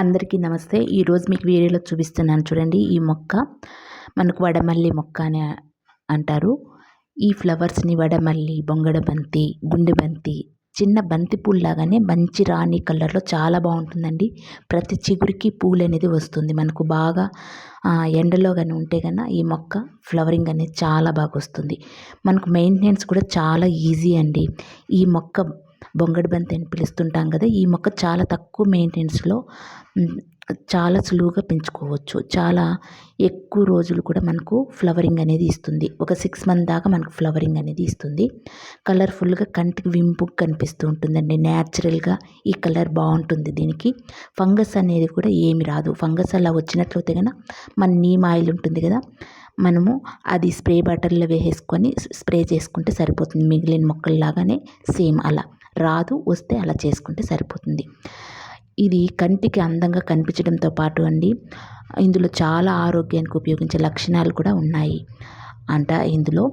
అందరికీ నమస్తే. ఈరోజు మీకు వీడియోలో చూపిస్తున్నాను చూడండి. ఈ మొక్క మనకు వడమల్లి మొక్క అని అంటారు. ఈ ఫ్లవర్స్ని వడమల్లి బొంగడ బంతి గుండె బంతి చిన్న బంతి పూల్లాగానే మంచి రాణి కలర్లో చాలా బాగుంటుందండి. ప్రతి చిగురికి పూలు అనేది వస్తుంది. మనకు బాగా ఎండలో కానీ ఉంటే కన్నా ఈ మొక్క ఫ్లవరింగ్ అనేది చాలా బాగా వస్తుంది. మనకు మెయింటెనెన్స్ కూడా చాలా ఈజీ అండి. ఈ మొక్క బొంగడి బంతి అని పిలుస్తుంటాం కదా ఈ మొక్క చాలా తక్కువ మెయింటెనెన్స్లో చాలా సులువుగా పెంచుకోవచ్చు. చాలా ఎక్కువ రోజులు కూడా మనకు ఫ్లవరింగ్ అనేది ఇస్తుంది. ఒక సిక్స్ మంత్ దాకా మనకు ఫ్లవరింగ్ అనేది ఇస్తుంది. కలర్ఫుల్గా కంటికి వింపు కనిపిస్తూ ఉంటుందండి. న్యాచురల్గా ఈ కలర్ బాగుంటుంది దీనికి. ఫంగస్ అనేది కూడా ఏమి రాదు. ఫంగస్ అలా వచ్చినట్లయితే కనుక మన నీమ్ ఆయిల్ ఉంటుంది కదా మనము అది స్ప్రే బాటిల్లో వేసేసుకొని స్ప్రే చేసుకుంటే సరిపోతుంది. మిగిలిన మొక్కల్లాగానే సేమ్ అలా. రాదు వస్తే అలా చేసుకుంటే సరిపోతుంది. ఇది కంటికి అందంగా కనిపించడంతో పాటు అండి ఇందులో చాలా ఆరోగ్యానికి ఉపయోగించే లక్షణాలు కూడా ఉన్నాయి. అంట ఇందులో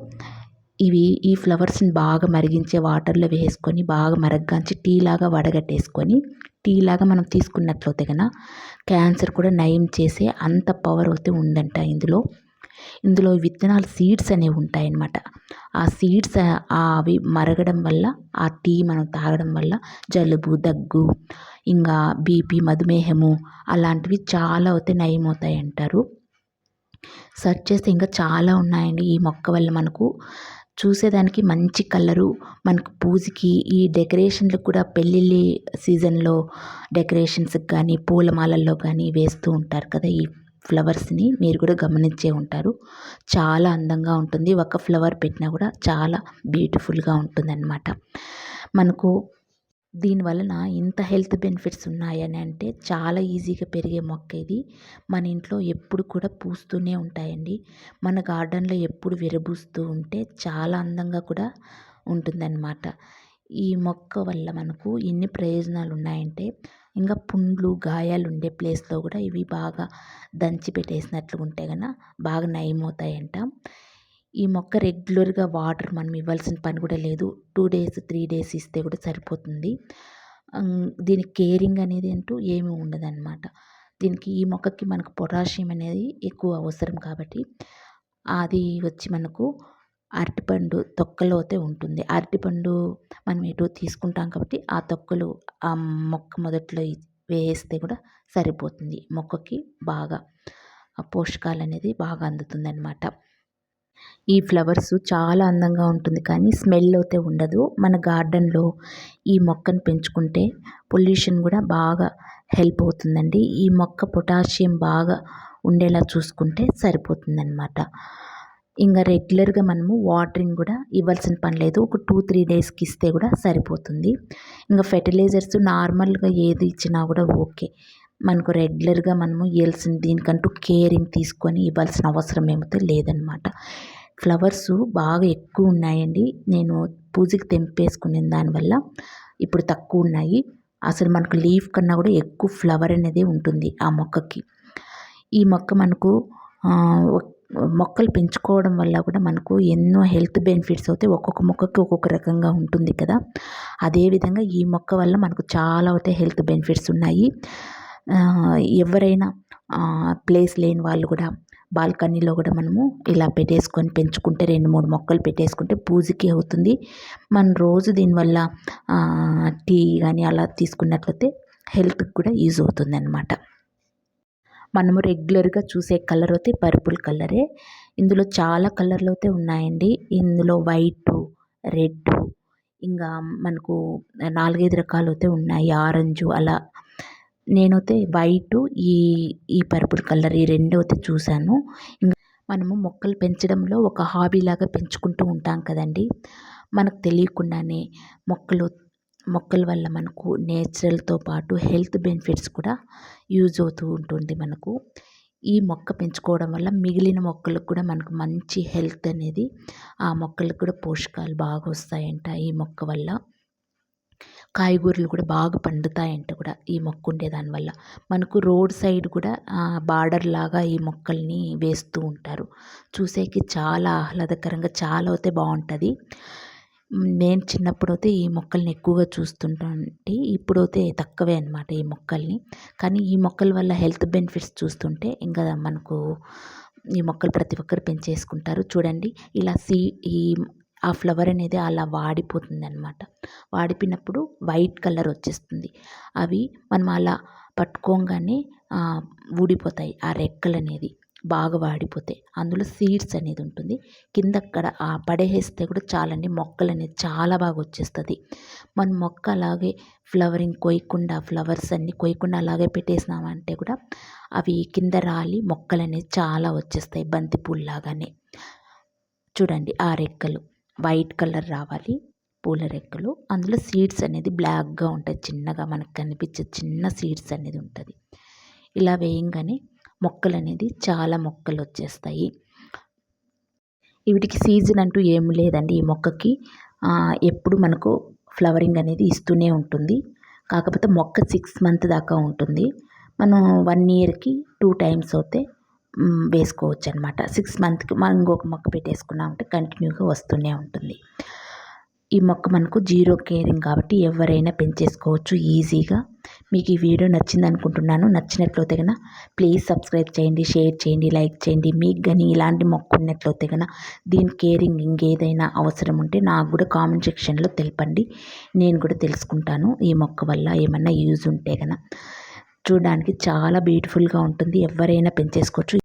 ఇవి ఈ ఫ్లవర్స్ని బాగా మరిగించే వాటర్లో వేసుకొని బాగా మరగ్గాంచి టీ లాగా వడగట్టేసుకొని టీ లాగా మనం తీసుకున్నట్లయితే కనుక క్యాన్సర్ కూడా నయం చేసే అంత పవర్ అయితే ఉందంట ఇందులో. ఇందులో విత్తనాలు సీడ్స్ అనేవి ఉంటాయన్నమాట. ఆ సీడ్స్ అవి మరగడం వల్ల ఆ టీ మనం తాగడం వల్ల జలుబు దగ్గు ఇంకా బీపీ మధుమేహము అలాంటివి చాలా అయితే నయమవుతాయి అంటారు. సెర్చ్ చేస్తే ఇంకా చాలా ఉన్నాయండి. ఈ మొక్క వల్ల మనకు చూసేదానికి మంచి కలరు మనకు పూజకి ఈ డెకరేషన్లకు కూడా పెళ్ళిళ్ళ సీజన్లో డెకరేషన్స్కి కానీ పూలమాలల్లో కానీ వేస్తూ ఉంటారు కదా ఈ ఫ్లవర్స్ని మీరు కూడా గమనించే ఉంటారు. చాలా అందంగా ఉంటుంది. ఒక ఫ్లవర్ పెట్టినా కూడా చాలా బ్యూటిఫుల్గా ఉంటుందన్నమాట. మనకు దీనివలన ఇంత హెల్త్ బెనిఫిట్స్ ఉన్నాయని అంటే చాలా ఈజీగా పెరిగే మొక్క ఇది. మన ఇంట్లో ఎప్పుడు కూడా పూస్తూనే ఉంటాయండి. మన గార్డెన్లో ఎప్పుడు విరబూస్తూ ఉంటే చాలా అందంగా కూడా ఉంటుందన్నమాట. ఈ మొక్క వల్ల మనకు ఎన్ని ప్రయోజనాలు ఉన్నాయంటే ఇంకా పుండ్లు గాయాలు ఉండే ప్లేస్లో కూడా ఇవి బాగా దంచి పెట్టేసినట్లు ఉంటే కనుక బాగా నయమవుతాయంట. ఈ మొక్క రెగ్యులర్గా వాటర్ మనం ఇవ్వాల్సిన పని కూడా లేదు. టూ డేస్ త్రీ డేస్ ఇస్తే కూడా సరిపోతుంది. దీనికి కేరింగ్ అనేది అంటూ ఏమీ ఉండదన్నమాట. దీనికి ఈ మొక్కకి మనకు పొటాషియం అనేది ఎక్కువ అవసరం కాబట్టి అది వచ్చి మనకు అరటిపండు తొక్కలో అయితే ఉంటుంది. అరటిపండు మనం ఎటు తీసుకుంటాం కాబట్టి ఆ తొక్కలు ఆ మొక్క మొదట్లో వేస్తే కూడా సరిపోతుంది. మొక్కకి బాగా పోషకాలు అనేది బాగా అందుతుంది అనమాట ఈ ఫ్లవర్స్ చాలా అందంగా ఉంటుంది కానీ స్మెల్ అయితే ఉండదు. మన గార్డెన్లో ఈ మొక్కను పెంచుకుంటే పొల్యూషన్ కూడా బాగా హెల్ప్ అవుతుందండి. ఈ మొక్క పొటాషియం బాగా ఉండేలా చూసుకుంటే సరిపోతుందన్నమాట. ఇంకా రెగ్యులర్గా మనము వాటరింగ్ కూడా ఇవ్వాల్సిన పని లేదు. ఒక టూ త్రీ డేస్కి ఇస్తే కూడా సరిపోతుంది. ఇంకా ఫెర్టిలైజర్స్ నార్మల్గా ఏది ఇచ్చినా కూడా ఓకే. మనకు రెగ్యులర్గా మనము ఇవ్వాల్సిన దీనికంటూ కేరింగ్ తీసుకొని ఇవ్వాల్సిన అవసరం ఏమైతే లేదనమాట. ఫ్లవర్స్ బాగా ఎక్కువ ఉన్నాయండి. నేను పూజకి తెంపేసుకునే దానివల్ల ఇప్పుడు తక్కువ ఉన్నాయి. అసలు మనకు లీఫ్ కన్నా కూడా ఎక్కువ ఫ్లవర్ అనేది ఉంటుంది ఆ మొక్కకి. ఈ మొక్క మనకు మొక్కలు పెంచుకోవడం వల్ల కూడా మనకు ఎన్నో హెల్త్ బెనిఫిట్స్ అవుతాయి. ఒక్కొక్క మొక్కకి ఒక్కొక్క రకంగా ఉంటుంది కదా. అదేవిధంగా ఈ మొక్క వల్ల మనకు చాలా అయితే హెల్త్ బెనిఫిట్స్ ఉన్నాయి. ఎవరైనా ప్లేస్ లేని వాళ్ళు కూడా బాల్కనీలో కూడా మనము ఇలా పెట్టేసుకొని పెంచుకుంటే రెండు మూడు మొక్కలు పెట్టేసుకుంటే పూజకి అవుతుంది. మనం రోజు దీనివల్ల టీ కానీ అలా తీసుకున్నట్లయితే హెల్త్కి కూడా యూజ్ అవుతుంది అన్నమాట మనము రెగ్యులర్గా చూసే కలర్ అయితే పర్పుల్ కలరే. ఇందులో చాలా కలర్లు అయితే ఉన్నాయండి. ఇందులో వైటు రెడ్ ఇంకా మనకు నాలుగైదు రకాలు అయితే ఉన్నాయి. ఆరెంజ్ అలా. నేనైతే వైటు ఈ ఈ పర్పుల్ కలర్ ఈ రెండు అయితే చూశాను. ఇంకా మనము మొక్కలు పెంచడంలో ఒక హాబీ లాగా పెంచుకుంటూ ఉంటాం కదండి. మనకు తెలియకుండానే మొక్కలు మొక్కల వల్ల మనకు నేచురల్తో పాటు హెల్త్ బెనిఫిట్స్ కూడా యూజ్ అవుతూ ఉంటుంది మనకు. ఈ మొక్క పెంచుకోవడం వల్ల మిగిలిన మొక్కలకు కూడా మనకు మంచి హెల్త్ అనేది ఆ మొక్కలకు కూడా పోషకాలు బాగా వస్తాయంట ఈ మొక్క వల్ల. కాయగూరలు కూడా బాగా పండుతాయంట కూడా ఈ మొక్క ఉండేదాని వల్ల. మనకు రోడ్ సైడ్ కూడా బార్డర్ లాగా ఈ మొక్కల్ని వేస్తూ ఉంటారు. చూసేకి చాలా ఆహ్లాదకరంగా చాలా అయితే బాగుంటుంది. నేను చిన్నప్పుడైతే ఈ మొక్కల్ని ఎక్కువగా చూస్తుంటే ఇప్పుడైతే తక్కువే అనమాట ఈ మొక్కల్ని. కానీ ఈ మొక్కల వల్ల హెల్త్ బెనిఫిట్స్ చూస్తుంటే ఇంకా మనకు ఈ మొక్కలు ప్రతి ఒక్కరు పెంచేసుకుంటారు. చూడండి ఇలా సీ ఈ ఆ ఫ్లవర్ అనేది అలా వాడిపోతుంది అనమాట వాడిపోయినప్పుడు వైట్ కలర్ వచ్చేస్తుంది. అవి మనం అలా పట్టుకోగానే ఊడిపోతాయి ఆ రెక్కలు అనేది బాగా వాడిపోతాయి. అందులో సీడ్స్ అనేది ఉంటుంది. కింద అక్కడ ఆ పడేస్తే కూడా చాలండి మొక్కలు అనేది చాలా బాగా వచ్చేస్తుంది. మన మొక్క అలాగే ఫ్లవరింగ్ కొయ్యకుండా ఫ్లవర్స్ అన్నీ కొయ్యకుండా అలాగే పెట్టేసినామంటే కూడా అవి కింద రాలి మొక్కలు అనేది చాలా వచ్చేస్తాయి బంతి పూల్లాగానే చూడండి ఆ రెక్కలు. వైట్ కలర్ రావాలి పూల రెక్కలు. అందులో సీడ్స్ అనేది బ్లాక్గా ఉంటాయి. చిన్నగా మనకు కనిపించే చిన్న సీడ్స్ అనేది ఉంటుంది. ఇలా వేయంగానే మొక్కలు అనేది చాలా మొక్కలు వచ్చేస్తాయి వీటికి సీజన్ అంటూ ఏం లేదండి. ఈ మొక్కకి ఎప్పుడు మనకు ఫ్లవరింగ్ అనేది ఇస్తూనే ఉంటుంది. కాకపోతే మొక్క సిక్స్ మంత్ దాకా ఉంటుంది. మనం వన్ ఇయర్కి టూ టైమ్స్ అయితే వేసుకోవచ్చు అనమాట సిక్స్ మంత్కి మనం ఇంకొక మొక్క పెట్టేసుకున్నామంటే కంటిన్యూగా వస్తూనే ఉంటుంది. ఈ మొక్క మనకు జీరో కేరింగ్ కాబట్టి ఎవరైనా పెంచేసుకోవచ్చు ఈజీగా మీకు ఈ వీడియో నచ్చింది అనుకుంటున్నాను నచ్చినట్లయితే కనుక ప్లీజ్ సబ్స్క్రైబ్ చేయండి షేర్ చేయండి లైక్ చేయండి. మీకు కానీ ఇలాంటి మొక్క ఉన్నట్లయితే కనుక దీని కేరింగ్ ఇంకేదైనా అవసరం ఉంటే నాకు కూడా కామెంట్ సెక్షన్లో తెలపండి. నేను కూడా తెలుసుకుంటాను ఈ మొక్క వల్ల ఏమన్నా యూజ్ ఉంటే కనుక చూడడానికి చాలా బ్యూటిఫుల్గా ఉంటుంది. ఎవరైనా పెంచేసుకోవచ్చు.